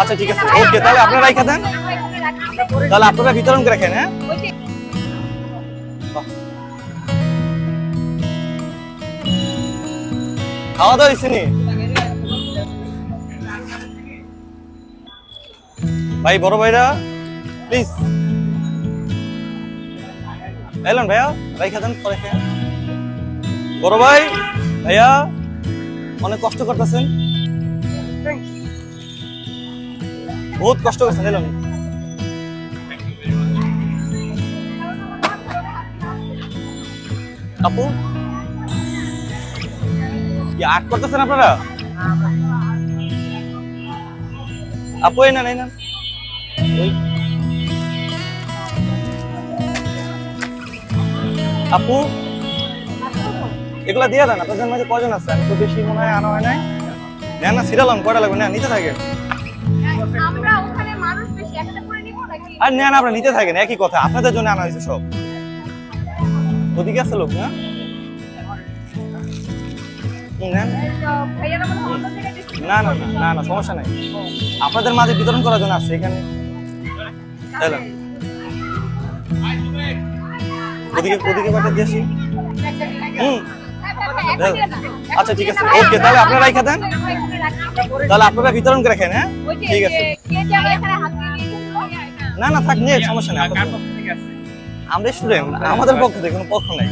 আচ্ছা ঠিক আছে। ওকে তাহলে আপনারা রাইখা দেন। তাহলে আপনারা বিতরণ করে রাখেন হ্যাঁ? খাওয়া দাওয়া হয়েছে নি? ভাই বড় ভাইরা প্লিজ এলেন ভাইয়া রাইখা দেন পরে খেয়ে। বড় ভাই ভাইয়া অনেক কষ্ট করতেছেন। বহুত কষ্ট করছেন এলাম আপু কি আর্ট করতেছেন আপনারা আপু এই না এই না। আপু এগুলা দিয়ে দেন আপনাদের মাঝে কজন আছে, আমি তো বেশি মনে হয় আনা হয় নাই। নেন না সিরালাম কয়টা লাগবে? না নিতে থাকেন আমরা ওখানে মানুষ বেশি একটা করে নিব নাকি? আর নেন আপনারা নিতে থাকেন একই কথা। আপনাদের জন্য আনা হয়েছে সব। ওদিকে আছে লোক না হয় না না না না না সমস্যা নাই। আপনাদের মাঝে বিতরণ করার জন্য আসছে এখানে। এলাম ওদিকে ওদিকে পাঠিয়ে দিয়েছি আচ্ছা ঠিক আছে। ওকে তাহলে আপনারা রাইখা দেন। তাহলে আপনারা বিতরণ করে রাখেন হ্যাঁ? ঠিক আছে। না না থাক নিয়ে সমস্যা নেই আমরা স্টুডেন্ট আমাদের পক্ষ থেকে কোনো পক্ষ নাই।